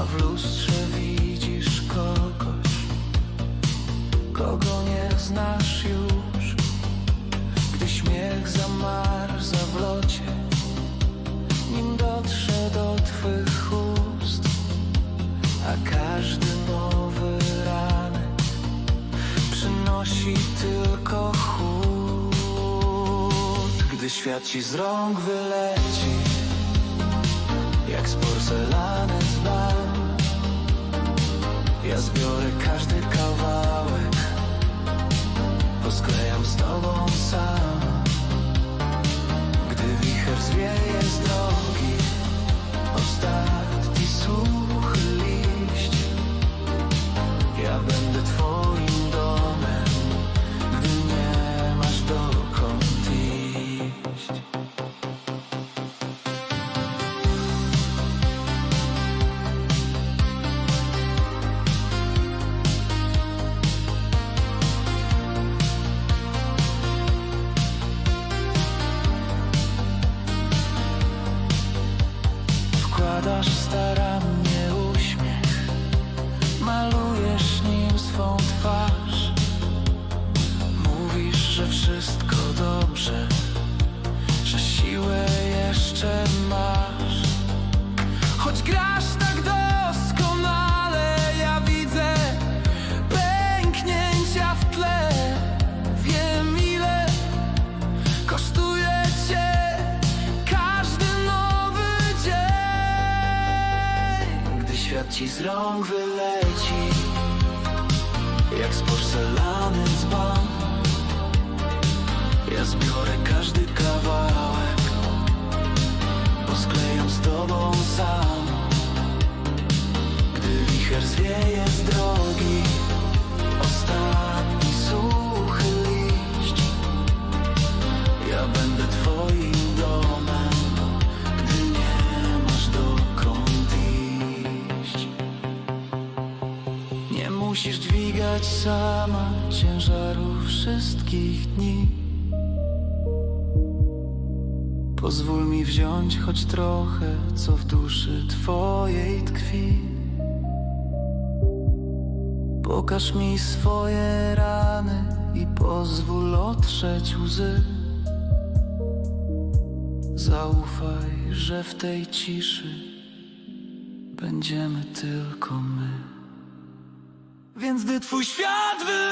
A w lustrze widzisz kogoś Kogo nie znasz już. Gdy śmiech zamarza w locie Nim dotrze do twych ust. A każdy nowy ranek Przynosi tylko chłód. Gdy świat ci z rąk wyleci jak z porcelany z bal ja zbiorę każdy kawałek Posklejam z tobą sam ci z rąk wyleci Jak z porcelany dzban. Ja zbiorę każdy kawałek Posklejam z tobą sam. Gdy wicher zwieje z musisz dźwigać sama ciężaru wszystkich dni. Pozwól mi wziąć choć trochę, co w duszy twojej tkwi. Pokaż mi swoje rany i pozwól otrzeć łzy. Zaufaj, że w tej ciszy będziemy tylko my. Więc gdy twój świat wyleci